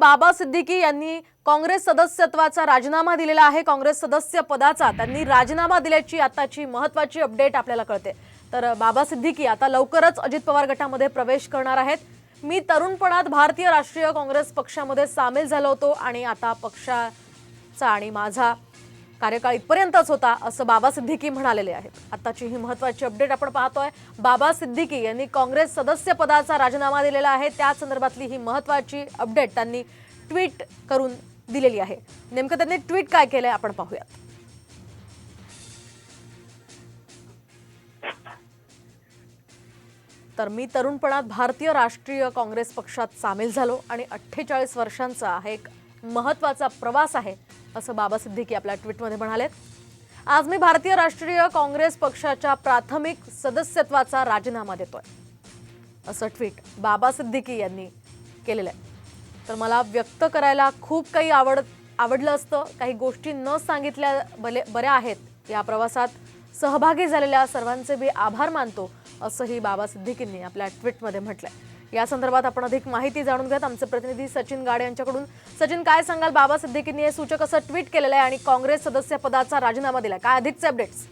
बाबा सिद्दीकी यांनी काँग्रेस सदस्यत्वाचा राजीनामा दिलेला आहे. काँग्रेस सदस्य पदाचा त्यांनी राजीनामा दिल्याची आताची महत्वाची अपडेट आपल्याला कळते. तर बाबा सिद्दीकी आता लवकरच अजित पवार गटामध्ये प्रवेश करणार आहेत. मी तरुणपणात भारतीय राष्ट्रीय काँग्रेस पक्षामध्ये सामील झालो होतो आणि आता पक्षाचा आणि माझा कार्यकाळ इथपर्यंतच होता असं बाबा सिद्दीकी म्हणालेले आहेत. आताची ही महत्वाची अपडेट आपण पाहतोय. बाबा सिद्दीकी यांनी काँग्रेस सदस्य पदाचा राजीनामा दिलेला आहे. त्या संदर्भातली ही महत्वाची अपडेट त्यांनी ट्विट करून दिलेली आहे. नेमकं त्यांनी ट्विट काय केलंय आपण पाहूयात. तर मी तरुणपणात भारतीय राष्ट्रीय काँग्रेस पक्षात सामील झालो आणि अठ्ठेचाळीस वर्षांचा हा एक महत्त्वाचा प्रवास आहे असं बाबा सिद्दीकी आपल्या ट्विटमध्ये म्हणाले आज मी भारतीय राष्ट्रीय काँग्रेस पक्षाच्या प्राथमिक सदस्यत्वाचा राजीनामा देतोय असं ट्विट बाबा सिद्दीकी यांनी केलेलं आहे. तर मला व्यक्त करायला खूप काही आवड आवडलं असतं. काही गोष्टी न सांगितल्या बले बऱ्या आहेत. या प्रवासात सहभागी झालेल्या सर्वांचे मी आभार मानतो असंही बाबा सिद्दीकींनी आपल्या ट्विटमध्ये म्हटलं आहे या संदर्भात आपण अधिक माहिती जाणून घेत आमचे प्रतिनिधी सचिन गाडे यांच्याकडून. सचिन काय सांगाल? बाबा सिद्दीकींनी हे सूचक असं ट्विट केलेलं आहे आणि काँग्रेस सदस्य पदाचा राजीनामा दिलाय. काय अधिकचे अपडेट्स?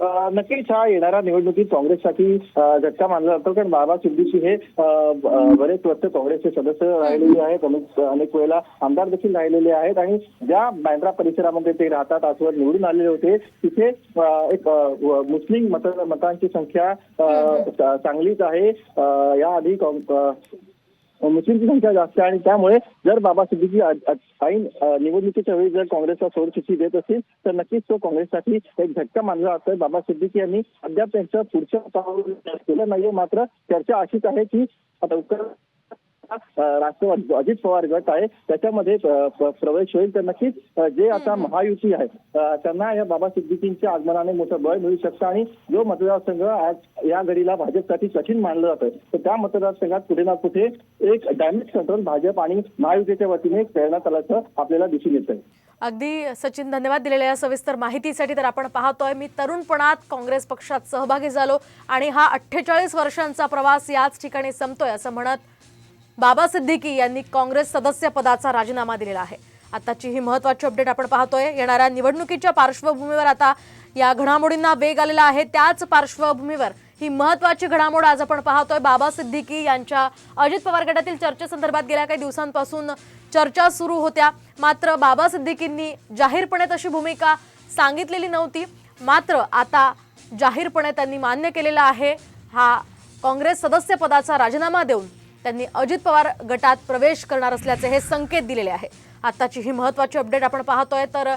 नक्कीच हा येणाऱ्या निवडणुकीत काँग्रेससाठी झटका मानला जातो. कारण बाबा सिद्दीकी हे बरेच वर्ष काँग्रेसचे सदस्य राहिलेले आहेत. अनेक अनेक वेळेला आमदार देखील राहिलेले आहेत. आणि ज्या बँड्रा परिसरामध्ये ते राहतात आजवर निवडून आलेले होते तिथे एक मुस्लिम मत मतांची संख्या चांगलीच आहे. याआधी मुस्लिमची संख्या जास्त आहे आणि त्यामुळे जर बाबा सिद्दीकी ऐन निवडणुकीच्या वेळी जर काँग्रेसला सोडचिठी देत असतील तर नक्कीच तो काँग्रेससाठी एक झटका मानला असतो बाबा सिद्दीकी यांनी अद्याप त्यांचं पुढचं पाऊल केलं नाहीये. मात्र चर्चा अशीच आहे की लवकर राष्ट्रवादी अजित पवार गट आहे त्याच्यामध्ये प्रवेश होईल तर नक्कीच जे आता महायुती आहे त्यांना या बाबा सिद्दीकींच्या आगमनाने मोठं बळ मिळू शकतं आणि जो मतदारसंघ आज या घडीला भाजपसाठी कठीण मानलं जातं तर त्या मतदारसंघात कुठे ना कुठे एक डॅमेज कंट्रोल भाजप आणि महायुतीच्या वतीने करण्यात आल्याचं आपल्याला दिसून येत आहे अगदी सचिन धन्यवाद दिलेल्या या सविस्तर माहितीसाठी तर आपण पाहतोय मी तरुणपणात काँग्रेस पक्षात सहभागी झालो आणि हा अठ्ठेचाळीस वर्षांचा प्रवास याच ठिकाणी संपतोय असं म्हणत बाबा सिद्दीकी यांनी काँग्रेस सदस्यपदाचा राजीनामा दिलेला आहे. आताची ही महत्वाची अपडेट आपण पाहतोय. येणाऱ्या निवडणुकीच्या पार्श्वभूमीवर आता या घडामोडींना वेग आलेला आहे. त्याच पार्श्वभूमीवर ही महत्वाची घडामोड आज आपण पाहतोय. बाबा सिद्दीकी यांच्या अजित पवार गटातील चर्चेसंदर्भात गेल्या काही दिवसांपासून चर्चा सुरू होत्या. मात्र बाबा सिद्दीकींनी जाहीरपणे तशी भूमिका सांगितलेली नव्हती. मात्र आता जाहीरपणे त्यांनी मान्य केलेला आहे. हा काँग्रेस सदस्यपदाचा राजीनामा देऊन त्यांनी अजित पवार गटात प्रवेश करणार असल्याचे हे संकेत दिलेले आहे. आताची ही महत्वाची अपडेट आपण पाहतोय तर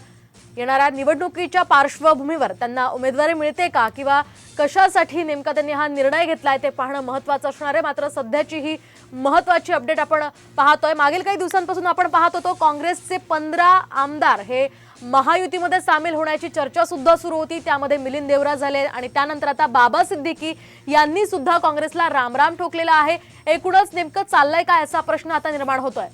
येणाऱ्या निवडणुकीच्या पार्श्वभूमीवर त्यांना उमेदवारी मिळते का? किंवा कशासाठी नेमका त्यांनी हा निर्णय घेतलाय ते पाहणं महत्वाचं असणार आहे. मात्र सध्याची ही महत्वाची अपडेट आपण पाहतोय. मागील काही दिवसांपासून आपण पाहत होतो काँग्रेसचे पंधरा आमदार हे महायुतीमध्ये सामील होण्याची चर्चा सुद्धा सुरू होती. त्यामध्ये मिलिंद देवरा झाले आणि त्यानंतर आता बाबा सिद्दीकी यांनी सुद्धा काँग्रेसला रामराम ठोकलेला आहे. एकूणच नेमकं चाललंय काय असा प्रश्न आता निर्माण होतोय.